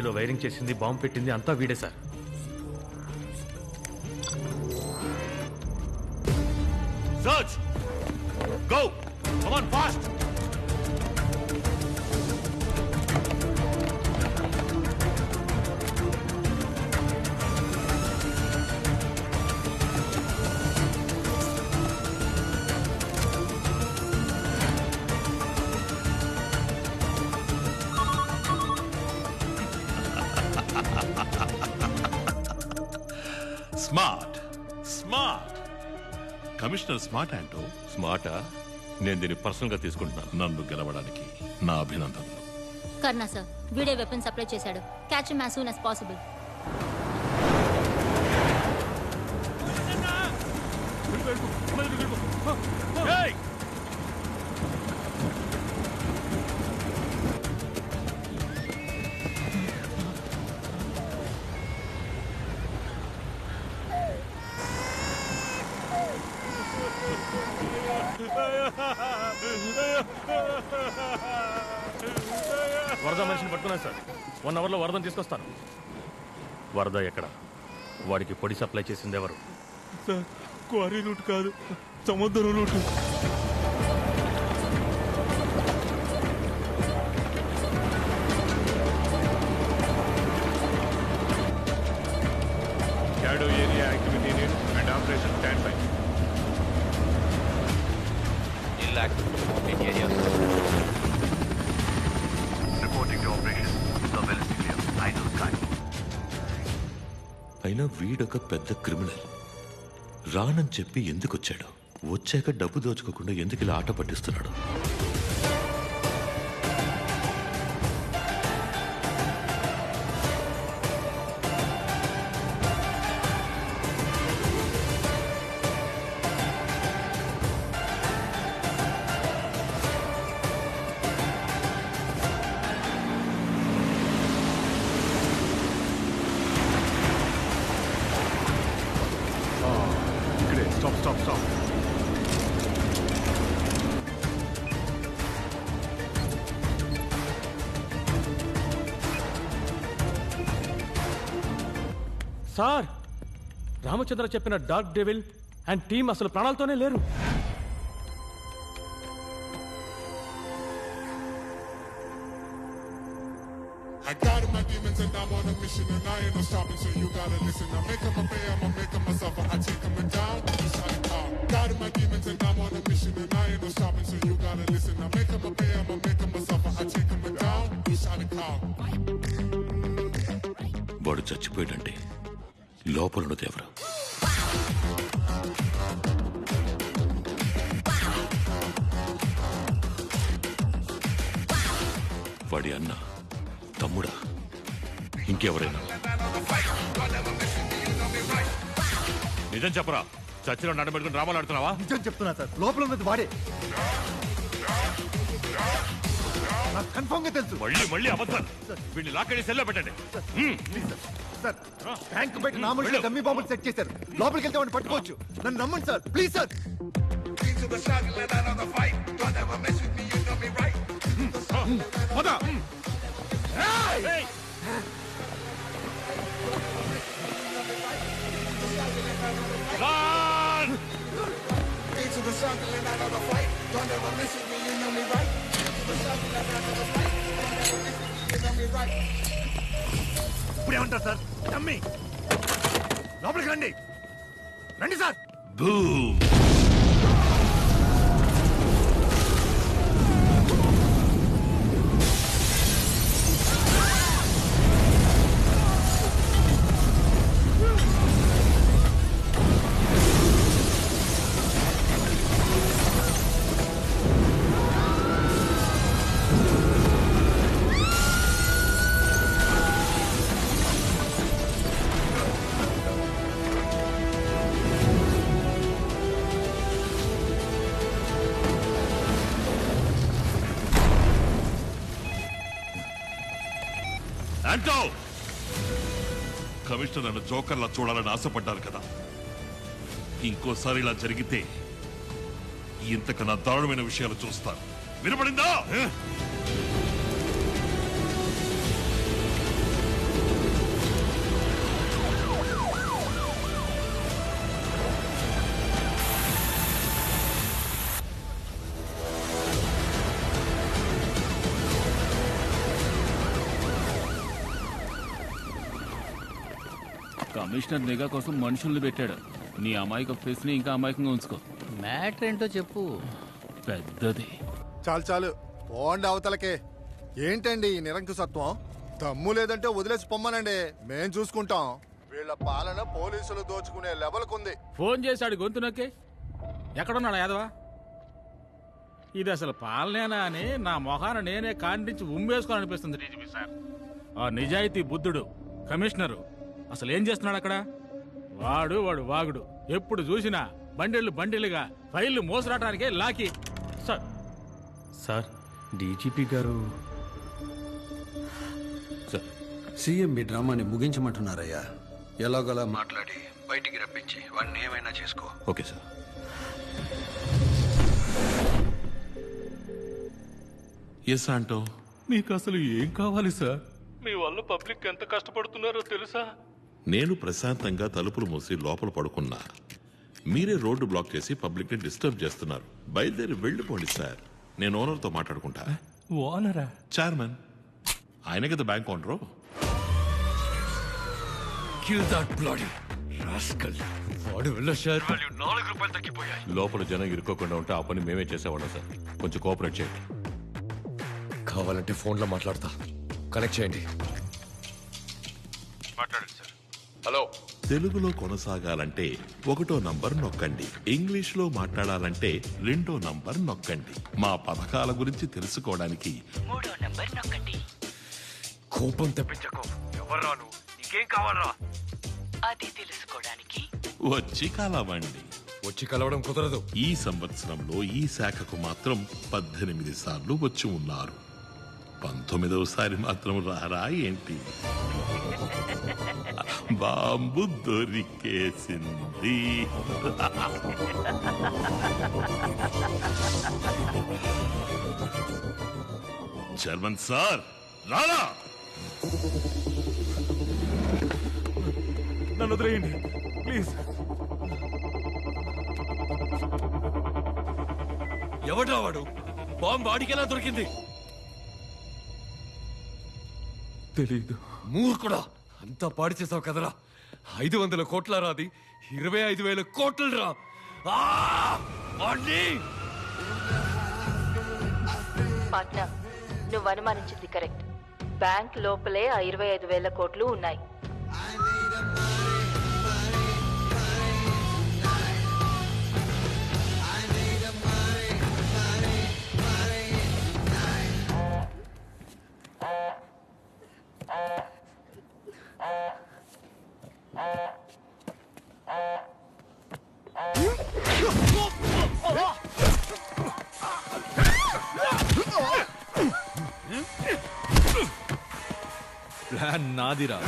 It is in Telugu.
మధ్యలో వైరింగ్ చేసింది బాంబు పెట్టింది అంతా వీడే sir search Go! Come on, fast! Commissioner smart అంటూ? స్మార్టా? నేను దీన్ని పర్సనల్గా తీసుకుంటున్నాను. నన్ను గెలవడానికి నా అభినందనలు. కర్ణా సార్ వీడే వెపన్ సప్లై చేశాడు. Catch him as soon as possible Hey! పట్టుకున్నాను సార్. వన్ అవర్లో వరదను తీసుకొస్తాను. వరద ఎక్కడ? వాడికి పొడి సప్లై చేసింది ఎవరు? సార్ క్వారీ రూట్ కాదు సముద్రం route. Shadow area activity unit and operation standby. Reporting to అయినా వీడొక పెద్ద క్రిమినల్. రానని చెప్పి ఎందుకు వచ్చాడు వచ్చాక డబ్బు దోచుకోకుండా ఎందుకు ఇలా ఆట పట్టిస్తున్నాడు? సార్ రామచంద్ర చెప్పిన డార్క్ డెవిల్ అండ్ టీం అసలు ప్రాణాలతోనే లేరు I got my demons and I'm on a mission and I ain't no stopping, so you gotta listen. I make 'em a pay, I'ma make 'em myself, I take 'em down, you shot it out. Got my demons and I'm on a mission and I ain't no stopping, so you gotta listen. I make 'em a pay, I'ma make 'em myself, I take 'em down, you shot it out. వాడు చచ్చిపోయాడంటే లోపలున్నది ఎవరు వాడి అన్న తమ్ముడా ఇంకెవరైనా? నిజం చెప్పరా? చర్చిలో నడబెట్టుకుని డ్రామాలు ఆడుతున్నావా? నిజం చెప్తున్నా సార్. లోపల ఉన్నది వాడే. నాకు కన్ఫర్మ్గా తెలుసు. మళ్ళీ మళ్ళీ అబద్ధాలు. వీడిని లాక్కడి సెల్లో పెట్టండి. సార్ సార్ ట్యాంక్ బయట నా మనుషులు వెళ్ళు. డమ్మీ బాంబులు సెట్ చేశారు లోపలికి వెళ్తే వాడిని పట్టుకోవచ్చు నన్ను నమ్మండి సార్ ప్లీజ్ సార్ పద. Run! ఇప్పుడు ఏమంటారు సార్ తమ్మి. లోపలికి రండి. రండి సార్. బూమ్. అంటో కమిషనర్ నన్ను జోకర్లా చూడాలని ఆశపడ్డారు కదా. ఇంకోసారి ఇలా జరిగితే ఇంతకన్నా దారుణమైన విషయాలు చూస్తారు. వినపడిందా? కమిషనర్ నిఘా కోసం మనుషుల్ని పెట్టాడు. నీ అమాయక ఫేస్ని ఇంకా అమాయకంగా ఉంచుకో. మ్యాటర్ ఏంటో చెప్పు. పెద్దది. చాలు చాలు. పోండి అవతలకే. ఏంటండి ఈ నిరంకుశత్వం? దమ్ము లేదంటే వదిలేసి పొమ్మనండి. మేం చూసుకుంటాం. వీళ్ళ పాలన పోలీసులు దోచుకునే లెవెల్కుంది. ఫోన్ చేశాడు గొంతు నొక్కి. ఎక్కడున్నాడు యాదవా? ఇది అసలు పాలనేనా అని నా మొహాన నేనే కాండించి ఉమ్మేసుకోని అనిపిస్తుంది డీజీపీ సార్. ఆ నిజాయితీ బుద్ధుడు కమిషనరు అసలు ఏం చేస్తున్నాడు అక్కడ? వాడు వాడు వాగుడు. ఎప్పుడు చూసినా బండిళ్ళు బండిలుగా ఫైళ్ళు మోసరాటానికే లాకి. సార్. సార్ డీజీపీ గారు సార్ సీఎం మీ డ్రామాని ముగించమంటున్నారయ్యా. ఎలాగోలా మాట్లాడి బయటికి రప్పించి వాడిని ఏమైనా చేసుకో. Okay sir. ఎస్ ఆంటో. మీకు అసలు ఏం కావాలి సార్? మీ వల్ల పబ్లిక్ ఎంత కష్టపడుతున్నారో తెలుసా? నేను ప్రశాంతంగా తలుపులు మూసి లోపల పడుకున్నా. మీరే రోడ్డు బ్లాక్ చేసి పబ్లిక్ని డిస్టర్బ్ చేస్తున్నారు. బయలుదేరి వెళ్ళిపోండి సార్. నేను ఓనర్తో మాట్లాడుకుంటా. ఓనరా? చైర్మన్ ఆయన కదా bank owner? Kill that bloody rascal వాడు వెళ్ళొచ్చారు లోపల జనం ఇరుక్కోకుండా ఉంటే ఆ పని మేమే చేసేవాళ్ళం సార్. కొంచెం కోఆపరేట్ చేయండి. కావాలంటే ఫోన్లో మాట్లాడతా. కనెక్ట్ చేయండి. హలో. తెలుగులో కొనసాగాలంటే ఒకటో నంబర్ నొక్కండి. ఇంగ్లీష్లో మాట్లాడాలంటే రెండో నంబర్ నొక్కండి. మా పథకాల గురించి తెలుసుకోవడానికి కోపం తెప్పించకు. ఎవర్రా నువ్వు నీకేం కావాలరా? అది తెలుసుకోవడానికి వచ్చి కలవండి. వచ్చి కలవడం కుదరదు. ఈ సంవత్సరంలో ఈ శాఖకు మాత్రం పద్దెనిమిది సార్లు వచ్చి ఉన్నారు. పంతొమ్మిదవసారి మాత్రం రారా ఏంటి? బాంబు దొరికేసింది. చర్మన్ సార్ రారా! నన్ను వదిలేయండి ప్లీజ్. ఎవడ్రా వాడు? బాంబు వాడికెలా దొరికింది? తెలీదు. మూర్ఖుడా! అంతా పాడు చేసావు కదరా. ఐదు వందల కోట్ల రాది ఇరవై ఐదు వేల కోట్లు రా. పాట్నా నువ్వు అనుమానించింది కరెక్ట్. బ్యాంక్ లోపలే ఆ ఇరవై ఐదు వేల కోట్లు ఉన్నాయి. ప్లాన్ నాదిరా